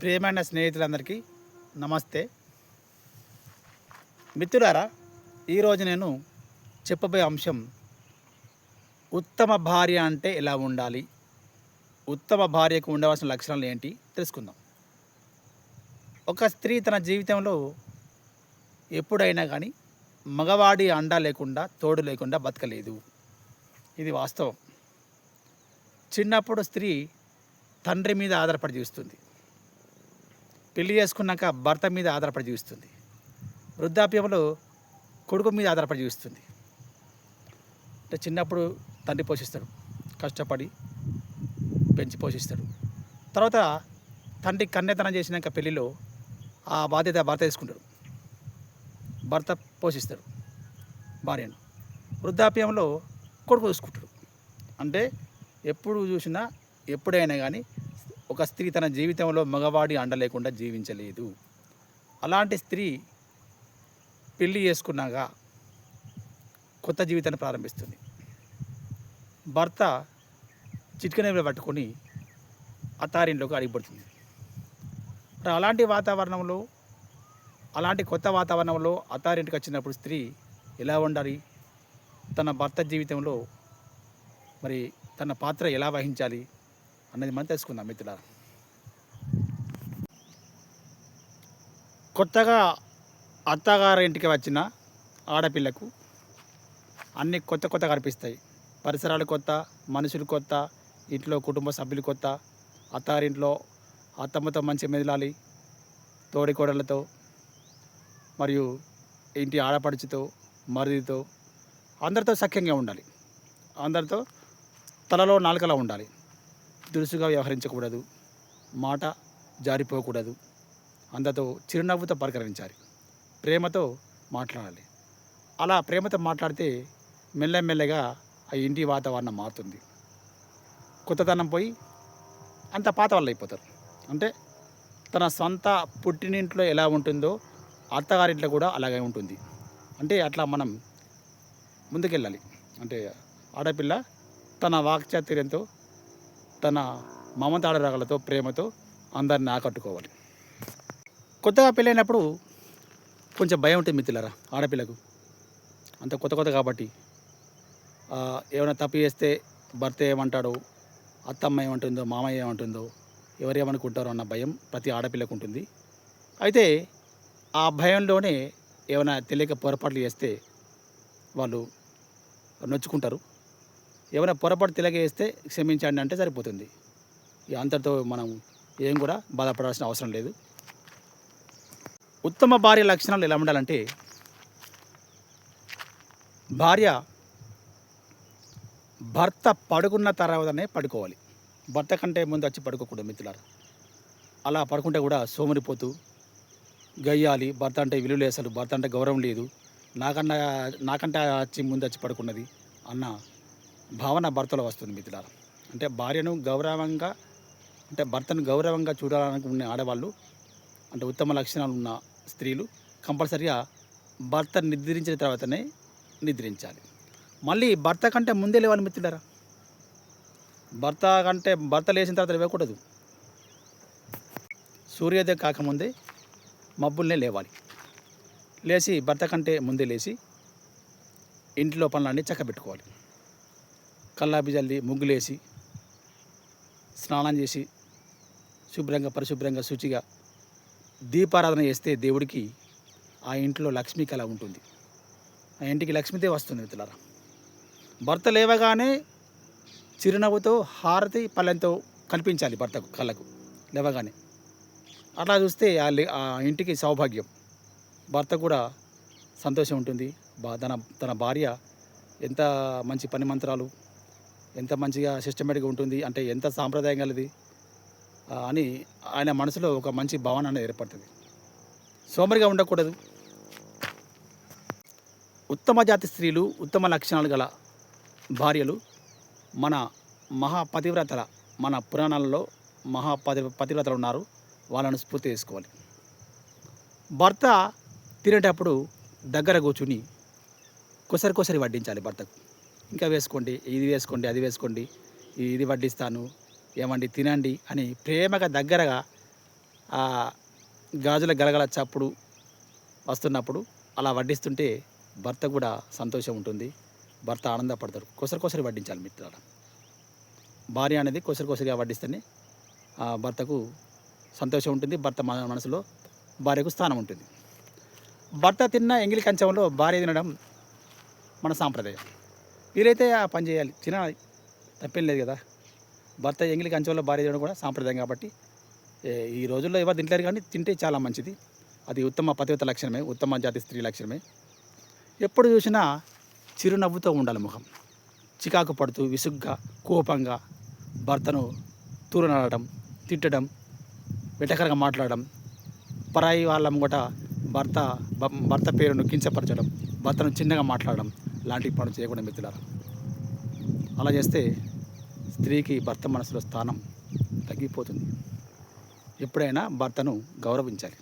ప్రియమైన స్నేహితులందరికీ నమస్తే. మిత్రులారా ఈరోజు నేను చెప్పబోయే అంశం ఉత్తమ భార్య అంటే ఎలా ఉండాలి? ఉత్తమ భార్యకు ఉండవలసిన లక్షణాలు ఏంటి? తెలుసుకుందాం. ఒక స్త్రీ తన జీవితంలో ఎప్పుడైనా కానీ మగవాడి అండ లేకుండా తోడు లేకుండా బతకలేదు. ఇది వాస్తవం. చిన్నప్పుడు స్త్రీ తండ్రి మీద ఆధారపడి జీవిస్తుంది. పెళ్ళి చేసుకున్నాక భర్త మీద ఆధారపడి జీవిస్తుంది. వృద్ధాప్యంలో కొడుకు మీద ఆధారపడి జీవిస్తుంది. అంటే చిన్నప్పుడు తండ్రి పోషిస్తాడు. కష్టపడి పెంచి పోషిస్తాడు. తర్వాత తండ్రి కన్నెతనం చేసినాక పెళ్ళిలో ఆ బాధ్యత భర్త తీసుకుంటాడు. భర్త పోషిస్తాడు భార్యను. వృద్ధాప్యంలో కొడుకు చూసుకుంటాడు. అంటే ఎప్పుడు చూసినా ఎప్పుడైనా కానీ ఒక స్త్రీ తన జీవితంలో మగవాడి అండ లేకుండా జీవించలేదు. అలాంటి స్త్రీ పెళ్ళి చేసుకున్నాక కొత్త జీవితాన్ని ప్రారంభిస్తుంది. భర్త చిట్కనేవులు పట్టుకొని అత్తారింట్లోకి అడిగిపడుతుంది. మరి అలాంటి వాతావరణంలో అలాంటి కొత్త వాతావరణంలో అత్తారింటికి వచ్చినప్పుడు స్త్రీ ఎలా ఉండాలి? తన భర్త జీవితంలో మరి తన పాత్ర ఎలా వహించాలి? అన్నది మనం తెలుసుకుందాం మిత్రులారా. కొత్తగా అత్తగారి ఇంటికి వచ్చిన ఆడపిల్లకు అన్ని కొత్త కొత్త కనిపిస్తాయి. పరిసరాలు కొత్త మనుషులు కొత్త ఇంట్లో కుటుంబ సభ్యులు కొత్త అత్తారింట్లో అత్తమ్మతో మంచి మెదలాలి తోడికోడలతో మరియు ఇంటి ఆడపడుచుతో మరిదితో అందరితో సఖ్యంగా ఉండాలి. అందరితో తలలో నాలుకలా ఉండాలి. దురుసుగా వ్యవహరించకూడదు. మాట జారిపోకూడదు. అందరితో చిరునవ్వుతో పలకరించాలి ప్రేమతో మాట్లాడాలి. అలా ప్రేమతో మాట్లాడితే మెల్లమెల్లగా ఆ ఇంటి వాతావరణం మారుతుంది. కొత్తదనం పోయి అంత పాత వాళ్ళు అయిపోతారు. అంటే తన సొంత పుట్టినింట్లో ఎలా ఉంటుందో అత్తగారింట్లో కూడా అలాగే ఉంటుంది. అంటే అట్లా మనం ముందుకెళ్ళాలి. అంటే ఆడపిల్ల తన వాక్చాతుర్యంతో తన మమతాడరాగలతో ప్రేమతో అందరిని ఆకట్టుకోవాలి. కొత్తగా పెళ్ళైనప్పుడు కొంచెం భయం ఉంటుంది మిత్రులరా ఆడపిల్లకు. అంత కొత్త కొత్త కాబట్టి ఏమైనా తప్పు చేస్తే భర్త ఏమంటాడో అత్తమ్మ ఏమంటుందో మామయ్య ఏమంటుందో ఎవరు ఏమనుకుంటారో అన్న భయం ప్రతి ఆడపిల్లకు ఉంటుంది. అయితే ఆ భయంలోనే ఏమైనా తెలియక పొరపాట్లు చేస్తే వాళ్ళు నొచ్చుకుంటారు. ఏమైనా పొరపాటు తిలగేస్తే క్షమించండి అంటే సరిపోతుంది. ఇక అంతటితో మనం ఏం కూడా బాధపడాల్సిన అవసరం లేదు. ఉత్తమ భార్య లక్షణాలు ఎలా ఉండాలంటే భార్య భర్త పడుకున్న తర్వాతనే పడుకోవాలి. భర్త కంటే ముందు వచ్చి పడుకోకూడదు మిత్రులారు. అలా పడుకుంటే కూడా సోమరిపోతూ గయ్యాలి. భర్త అంటే విలువ లేదు అసలు భర్త అంటే గౌరవం లేదు. నాకన్నా నాకంటే వచ్చి ముందు వచ్చి పడుకున్నది అన్న భావన భర్తలో వస్తుంది మిత్రులారా. అంటే భార్యను గౌరవంగా అంటే భర్తను గౌరవంగా చూడాలనుకునే ఆడవాళ్ళు అంటే ఉత్తమ లక్షణాలు ఉన్న స్త్రీలు కంపల్సరిగా భర్త నిద్రించిన తర్వాతనే నిద్రించాలి. మళ్ళీ భర్త కంటే ముందే లేవాలి మిత్రులారా. భర్త కంటే భర్త లేచిన తర్వాత లేవకూడదు. సూర్యోదయం కాకముందే మబ్బుల్నే లేవాలి. లేచి భర్త కంటే ముందే లేచి ఇంట్లో పనులన్నీ చక్కబెట్టుకోవాలి. కల్లాపి జల్లి ముగ్గులేసి స్నానం చేసి శుభ్రంగా పరిశుభ్రంగా శుచిగా దీపారాధన చేస్తే దేవుడికి ఆ ఇంట్లో లక్ష్మీ కళ ఉంటుంది. ఆ ఇంటికి లక్ష్మీదే వస్తుంది మిత్రులారా. భర్త లేవగానే చిరునవ్వుతో హారతి పళ్ళెంతో కల్పించాలి భర్తకు కళ్ళకు లేవగానే. అట్లా చూస్తే ఆ లే- ఆ ఇంటికి సౌభాగ్యం. భర్త కూడా సంతోషం ఉంటుంది. తన తన భార్య ఎంత మంచి పని మంత్రాలు ఎంత మంచిగా సిస్టమేటిక్గా ఉంటుంది అంటే ఎంత సాంప్రదాయం కలది అని ఆయన మనసులో ఒక మంచి భావన అనేది ఏర్పడుతుంది. సోమరిగా ఉండకూడదు. ఉత్తమ జాతి స్త్రీలు ఉత్తమ లక్షణాలు గల భార్యలు మన మహాపతివ్రతల మన పురాణాలలో మహాపతి పతివ్రతలు ఉన్నారు. వాళ్ళను స్ఫూర్తి చేసుకోవాలి. భర్త తినేటప్పుడు దగ్గర కూర్చుని కొసరి కొసరి వడ్డించాలి భర్తకు. ఇంకా వేసుకోండి ఇది వేసుకోండి అది వేసుకోండి ఇది వడ్డిస్తాను ఏమండి తినండి అని ప్రేమగా దగ్గరగా ఆ గాజుల గలగల చప్పుడు వస్తున్నప్పుడు అలా వడ్డిస్తుంటే భర్త కూడా సంతోషం ఉంటుంది. భర్త ఆనందపడతారు కొసరి కొసరి వడ్డించాలి మిత్రుల భార్య అనేది కొసరి కొసరిగా వడ్డిస్తేనే ఆ భర్తకు సంతోషం ఉంటుంది భర్త మన మనసులో భార్యకు స్థానం ఉంటుంది. భర్త తిన్న ఎంగిలి కంచంలో భార్య తినడం మన సాంప్రదాయం. వీరైతే ఆ పని చేయాలి. తినాలి తప్పేం లేదు కదా. భర్త ఎంగిలి కంచంలో భార్య తినడం కూడా సాంప్రదాయం కాబట్టి ఈ రోజుల్లో ఎవరు తింటారు కానీ తింటే చాలా మంచిది. అది ఉత్తమ పతివత లక్షణమే ఉత్తమ జాతి స్త్రీ లక్షణమే. ఎప్పుడు చూసినా చిరునవ్వుతో ఉండాలి ముఖం. చికాకు పడుతూ విసుగ్గా కోపంగా భర్తను తూరనడడం తిట్టడం వెటకరగా మాట్లాడడం పరాయి వాళ్ళ ముంగట భర్త భర్త పేరును కించపరచడం భర్తను చిన్నగా మాట్లాడడం లాంటి పనులు చేయకుండా మిత్రులారా. అలా చేస్తే స్త్రీకి భర్త మనసులో స్థానం తగ్గిపోతుంది. ఎప్పుడైనా భర్తను గౌరవించాలి.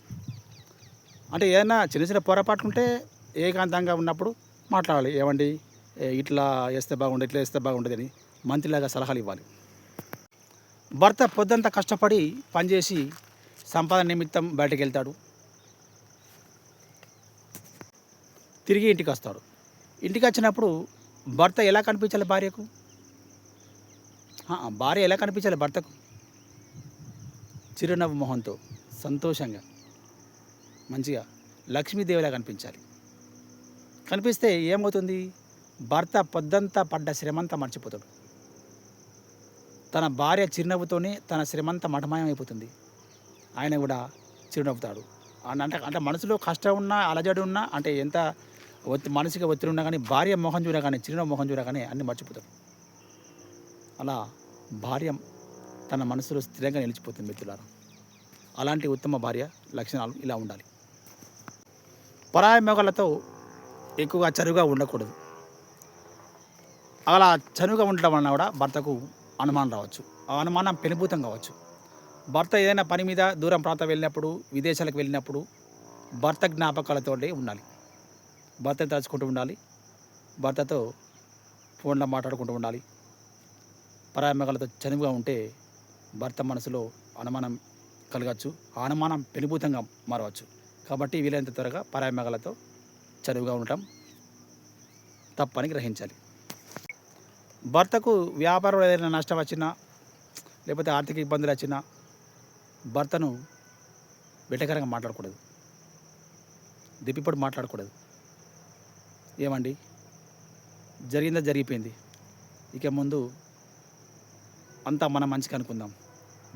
అంటే ఏదైనా చిన్న చిన్న పొరపాట్లు ఉంటే ఏకాంతంగా ఉన్నప్పుడు మాట్లాడాలి. ఏమండి? ఇట్లా వేస్తే బాగుండదు ఇట్లా వేస్తే బాగుండదని మంత్రిలాగా సలహాలు ఇవ్వాలి. భర్త పొద్దంతా కష్టపడి పనిచేసి సంపాదన నిమిత్తం బయటకు వెళ్తాడు. తిరిగి ఇంటికి వస్తాడు. ఇంటికి వచ్చినప్పుడు భర్త ఎలా కనిపించాలి భార్యకు? భార్య ఎలా కనిపించాలి భర్తకు? చిరునవ్వు మొహంతో సంతోషంగా మంచిగా లక్ష్మీదేవిలా కనిపించాలి. కనిపిస్తే ఏమవుతుంది? భర్త పొద్దంతా పడ్డ శ్రమంతా మర్చిపోతాడు. తన భార్య చిరునవ్వుతోనే తన శ్రమంతా మఠమయమైపోతుంది. అయిపోతుంది ఆయన కూడా చిరునవ్వుతాడు. అంటే అంటే మనసులో కష్టం ఉన్నా అలజడి ఉన్నా అంటే ఎంత ఒత్తి మానసిక ఒత్తిడి ఉన్నా కానీ భార్య మొహం చూడగానే చిరునవ్వు మొహం చూడగానే అన్ని మర్చిపోతాడు అలా భార్య తన మనసులో స్థిరంగా నిలిచిపోతుంది మిత్రులారా. అలాంటి ఉత్తమ భార్య లక్షణాలు ఇలా ఉండాలి. పరాయ మొగలతో ఎక్కువగా చనువుగా ఉండకూడదు. అలా చనువుగా ఉండటం వలన కూడా భర్తకు అనుమానం రావచ్చు. ఆ అనుమానం పెనుభూతం కావచ్చు. భర్త ఏదైనా పని మీద దూరం ప్రాంతం వెళ్ళినప్పుడు విదేశాలకు వెళ్ళినప్పుడు భర్త జ్ఞాపకాలతో ఉండాలి. భర్త తలుచుకుంటూ ఉండాలి. భర్తతో ఫోన్లో మాట్లాడుకుంటూ ఉండాలి. పరాయమగలతో చనువుగా ఉంటే భర్త మనసులో అనుమానం కలగచ్చు. ఆ అనుమానం పెనుభూతంగా మారవచ్చు. కాబట్టి వీలైనంత త్వరగా పరాయమగలతో చనువుగా ఉండటం తప్పని గ్రహించాలి. భర్తకు వ్యాపారంలో ఏదైనా నష్టం వచ్చినా లేకపోతే ఆర్థిక ఇబ్బందులు వచ్చినా భర్తను వెటకరంగా మాట్లాడకూడదు. దిప్పిపడి మాట్లాడకూడదు. ఏమండి? జరిగిందా జరిగిపోయింది. ఇక ముందు అంతా మనం మంచిగా అనుకుందాం.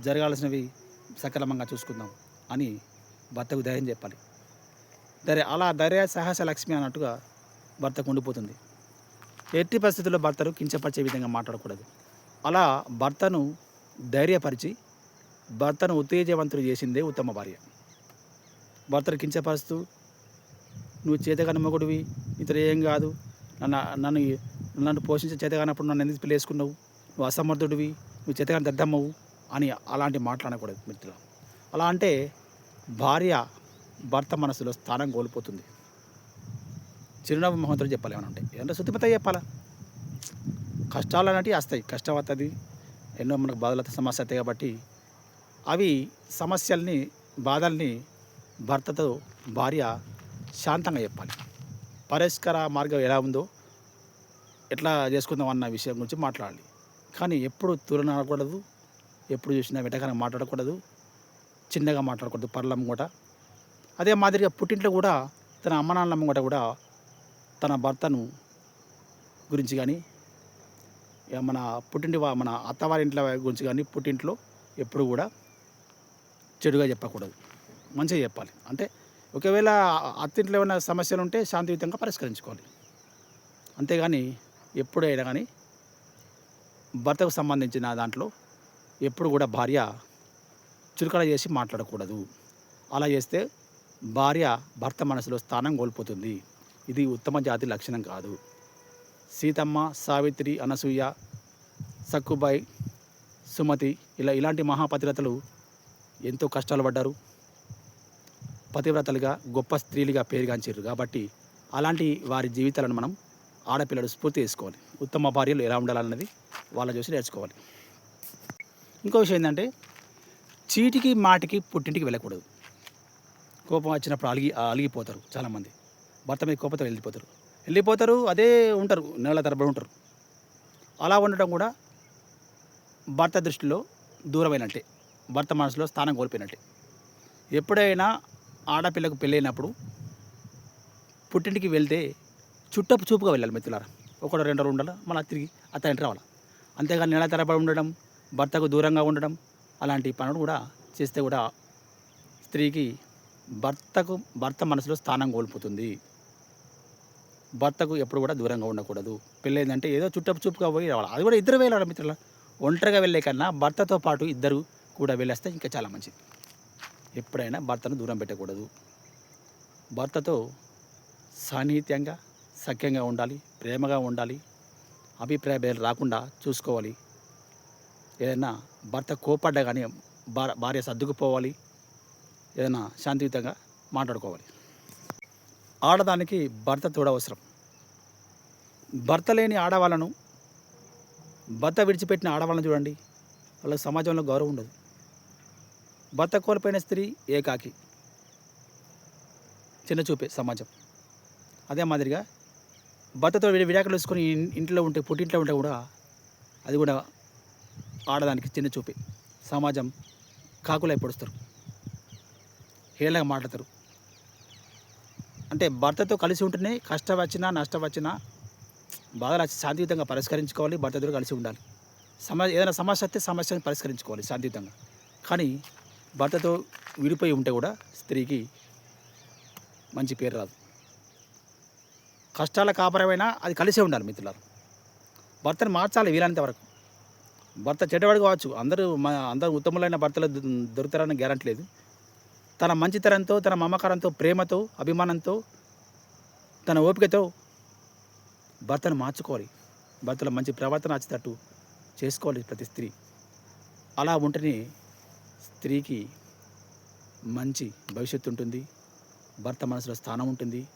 జరగాల్సినవి సక్రమంగా చూసుకుందాం అని భర్తకు ధైర్యం చెప్పాలి. ధైర్య అలా ధైర్య సాహస లక్ష్మి అన్నట్టుగా భర్తకు ఉండిపోతుంది ఎట్టి పరిస్థితుల్లో భర్తను కించపరిచే విధంగా మాట్లాడకూడదు. అలా భర్తను ధైర్యపరిచి భర్తను ఉత్తేజవంతులు చేసిందే ఉత్తమ భార్య. భర్తను కించపరుస్తూ నువ్వు చేతగాని మొగుడివి ఇతర ఏం కాదు. నన్ను నన్ను నన్ను పోషించే చేతగానప్పుడు నన్ను ఎందుకు పిల్లేసుకున్నావు నువ్వు అసమర్థుడివి నువ్వు చేతగాని దద్దమ్మవు అని అలాంటి మాట్లాడకూడదు మిత్రులు అలా అంటే భార్య భర్త మనసులో స్థానం కోల్పోతుంది. చిరునవ్వు మహంతో చెప్పాలి ఏమైనా ఉంటే. ఏంటంటే శుద్ధిపత చెప్పాలా కష్టాలు అనేవి వస్తాయి కష్టం వస్తుంది ఎన్నో మనకు బాధల సమస్య వస్తాయి కాబట్టి అవి సమస్యల్ని బాధల్ని భర్తతో భార్య శాంతంగా చెప్పాలి. పరిష్కార మార్గం ఎలా ఉందో ఎట్లా చేసుకుందాం అన్న విషయం గురించి మాట్లాడాలి. కానీ ఎప్పుడు తులనకూడదు ఎప్పుడు చూసినా వెటకరంగా మాట్లాడకూడదు చిన్నగా మాట్లాడకూడదు పర్లం కూడా. అదే మాదిరిగా పుట్టింట్లో కూడా తన అమ్మ నాన్నమ్మ కూడా కూడా తన భర్తను గురించి కానీ ఇక మన పుట్టింటి మన అత్తవారింట్ల గురించి కానీ పుట్టింట్లో ఎప్పుడు కూడా చెడుగా చెప్పకూడదు. మంచిగా చెప్పాలి. అంటే ఒకవేళ అత్తింట్లో ఏమైనా సమస్యలు ఉంటే శాంతియుతంగా పరిష్కరించుకోవాలి. అంతేగాని ఎప్పుడైనా కానీ భర్తకు సంబంధించిన దాంట్లో ఎప్పుడు కూడా భార్య చురుకడ చేసి మాట్లాడకూడదు. అలా చేస్తే భార్య భర్త మనసులో స్థానం కోల్పోతుంది. ఇది ఉత్తమ జాతి లక్షణం కాదు. సీతమ్మ సావిత్రి అనసూయ సక్కుబాయి సుమతి ఇలా ఇలాంటి మహాపతిరతలు ఎంతో కష్టాలు పడ్డారు. పతివ్రతలుగా గొప్ప స్త్రీలుగా పేరుగాంచారు కాబట్టి అలాంటి వారి జీవితాలను మనం ఆడపిల్లలు స్ఫూర్తి చేసుకోవాలి. ఉత్తమ భార్యలు ఎలా ఉండాలన్నది వాళ్ళని చూసి నేర్చుకోవాలి. ఇంకో విషయం ఏంటంటే చీటికి మాటికి పుట్టింటికి వెళ్ళకూడదు. కోపం వచ్చినప్పుడు అలిగి అలిగిపోతారు చాలామంది. భర్త మీద కోపంతో వెళ్ళిపోతారు. వెళ్ళిపోతారు అదే ఉంటారు నెలల తరబడి ఉంటారు. అలా ఉండటం కూడా భర్త దృష్టిలో దూరమైనట్టే. భర్త మనసులో స్థానం కోల్పోయినట్టే. ఎప్పుడైనా ఆడపిల్లకు పెళ్ళైనప్పుడు పుట్టింటికి వెళ్తే చుట్టపు చూపుగా వెళ్ళాలి మిత్రులారా. ఒకటో రెండు రోజులు ఉండాలి మళ్ళీ తిరిగి అతని రావాలి. అంతేగాని నెల తరబడి ఉండడం భర్తకు దూరంగా ఉండడం అలాంటి పనులు కూడా చేస్తే కూడా స్త్రీకి భర్తకు భర్త మనసులో స్థానం కోల్పోతుంది. భర్తకు ఎప్పుడు కూడా దూరంగా ఉండకూడదు. పెళ్ళైందంటే ఏదో చుట్టపు చూపుగా పోయి రావాలి. అది కూడా ఇద్దరు వెళ్ళాలి మిత్రుల ఒంటరిగా వెళ్ళే కన్నా భర్తతో పాటు ఇద్దరు కూడా వెళ్ళేస్తే ఇంకా చాలా మంచిది. ఎప్పుడైనా భర్తను దూరం పెట్టకూడదు. భర్తతో సాన్నిహిత్యంగా సఖ్యంగా ఉండాలి ప్రేమగా ఉండాలి అభిప్రాయాలు రాకుండా చూసుకోవాలి. ఏదైనా భర్త కోపడ్డా కానీ భార్య భార్య సర్దుకుపోవాలి. ఏదైనా శాంతియుతంగా మాట్లాడుకోవాలి. ఆడదానికి భర్త తోడవసరం. అవసరం భర్త లేని ఆడవాళ్ళను భర్త విడిచిపెట్టిన ఆడవాళ్ళను చూడండి. వాళ్ళకి సమాజంలో గౌరవం ఉండదు. భర్త కోల్పోయిన స్త్రీ ఏకాకి. చిన్న చూపే సమాజం. అదే మాదిరిగా భర్తతో విడి విడాకులు వేసుకొని ఇంట్లో ఉంటే పుట్టింట్లో ఉంటే కూడా అది కూడా ఆడదానికి చిన్న చూపే సమాజం కాకులై పొడుస్తారు హేళగా మాట్లాడతారు. అంటే భర్తతో కలిసి ఉంటేనే కష్టం వచ్చినా నష్టం వచ్చినా బాధలు వచ్చి శాంతియుతంగా పరిష్కరించుకోవాలి భర్తతో కలిసి ఉండాలి. సమస్య ఏదైనా సమస్య వస్తే సమస్యను పరిష్కరించుకోవాలి శాంతియుతంగా. కానీ భర్తతో విడిపోయి ఉంటే కూడా స్త్రీకి మంచి పేరు రాదు. కష్టాల కాపరమైనా అది కలిసే ఉండాలి మిత్రులారు. భర్తను మార్చాలి వీలైనంత వరకు. భర్త చెడ్డవాడు కావచ్చు అందరూ మన అందరూ ఉత్తములైన భర్తలు దొరుకుతారని గ్యారంటీ లేదు. తన మంచితనంతో తన మమకారంతో ప్రేమతో అభిమానంతో తన ఓపికతో భర్తను మార్చుకోవాలి. భర్తలో మంచి ప్రవర్తన వచ్చేటట్టు చేసుకోవాలి ప్రతి స్త్రీ. అలా ఉంటేనే స్త్రీకి మంచి భవిష్యత్తు ఉంటుంది భర్త మనసులో స్థానం ఉంటుంది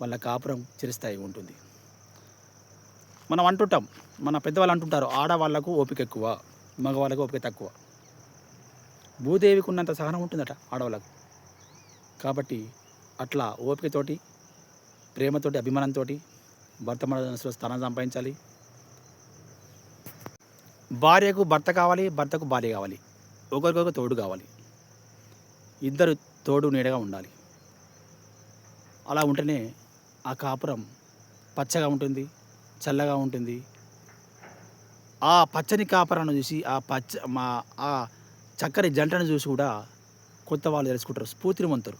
వాళ్ళ కాపురం చిరస్థాయి ఉంటుంది. మనం అంటుంటాం మన పెద్దవాళ్ళు అంటుంటారు ఆడవాళ్ళకు ఓపిక ఎక్కువ మగవాళ్ళకు ఓపిక తక్కువ. భూదేవికి ఉన్నంత సహనం ఉంటుందట ఆడవాళ్ళకు. కాబట్టి అట్లా ఓపికతోటి ప్రేమతోటి అభిమానంతో భర్త మనసులో స్థానం సంపాదించాలి. భార్యకు భర్త కావాలి భర్తకు భార్య కావాలి. ఒకరికొకరు తోడు కావాలి. ఇద్దరు తోడు నీడగా ఉండాలి. అలా ఉంటేనే ఆ కాపురం పచ్చగా ఉంటుంది చల్లగా ఉంటుంది. ఆ పచ్చని కాపురాన్ని చూసి ఆ పచ్చ మా ఆ చక్కని జంటను చూసి కూడా కొత్త వాళ్ళు తెలుసుకుంటారు. స్ఫూర్తిని పొందుతారు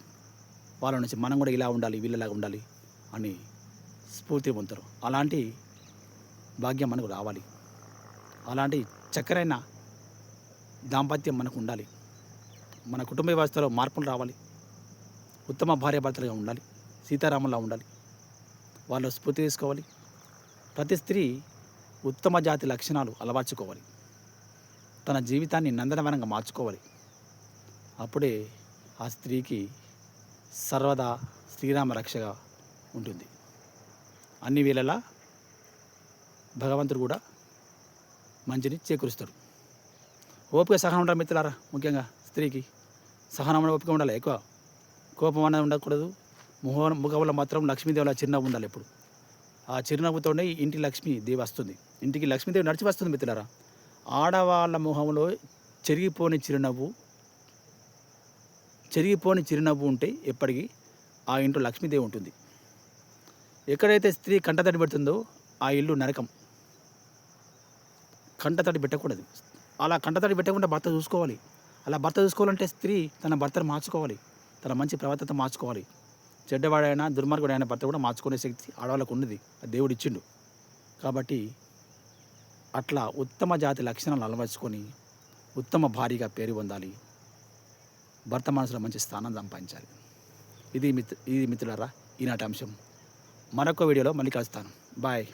వాళ్ళ నుంచి మనం కూడా ఇలా ఉండాలి వీళ్ళలాగా ఉండాలి అని స్ఫూర్తిని పొందుతారు అలాంటి భాగ్యం మనకు రావాలి. అలాంటి చక్కరైన దాంపత్యం మనకు ఉండాలి. మన కుటుంబ వ్యవస్థలో మార్పులు రావాలి. ఉత్తమ భార్యాభర్తలుగా ఉండాలి. సీతారాములా ఉండాలి. వాళ్ళు స్ఫూర్తి తీసుకోవాలి. ప్రతి స్త్రీ ఉత్తమ జాతి లక్షణాలు అలవర్చుకోవాలి. తన జీవితాన్ని నందనవనంగా మార్చుకోవాలి. అప్పుడే ఆ స్త్రీకి సర్వదా శ్రీరామ రక్షగా ఉంటుంది. అన్ని వేళలా భగవంతుడు కూడా మంచిని చేకూరుస్తాడు. ఓపిక సహనం ఉండాలి మిత్రులారా ముఖ్యంగా స్త్రీకి. సహనం ఓపిక ఉండాలి ఎక్కువ. కోపం అనేది ఉండకూడదు. ముఖ ముఖంలో మాత్రం లక్ష్మీదేవుల చిరునవ్వు ఉండాలి ఎప్పుడు. ఆ చిరునవ్వుతోనే ఇంటి లక్ష్మీ దేవి వస్తుంది. ఇంటికి లక్ష్మీదేవి నడిచి వస్తుంది మిత్రులారా. ఆడవాళ్ళ ముఖంలో చెరిగిపోని చిరునవ్వు చెరిగిపోని చిరునవ్వు ఉంటే ఎప్పటికీ ఆ ఇంట్లో లక్ష్మీదేవి ఉంటుంది. ఎక్కడైతే స్త్రీ కంటతడి పెడుతుందో ఆ ఇల్లు నరకం. కంటతడి పెట్టకూడదు. అలా కంటతడి పెట్టకుండా భర్త చూసుకోవాలి. అలా భర్త చూసుకోవాలంటే స్త్రీ తన భర్తను మార్చుకోవాలి. తన మంచి ప్రవర్తన మార్చుకోవాలి. చెడ్డవాడైనా దుర్మార్గుడైన భర్త కూడా మార్చుకునే శక్తి ఆడవాళ్ళకు ఉన్నది. దేవుడు ఇచ్చిండు. కాబట్టి అట్లా ఉత్తమ జాతి లక్షణాలు అలవర్చుకొని ఉత్తమ భారీగా పేరు పొందాలి. భర్త మనసులో మంచి స్థానం సంపాదించాలి. ఇది మిత్ ఇది మిత్రులరా ఈనాటి అంశం. మరొక వీడియోలో మళ్ళీ కలుస్తాను. బాయ్.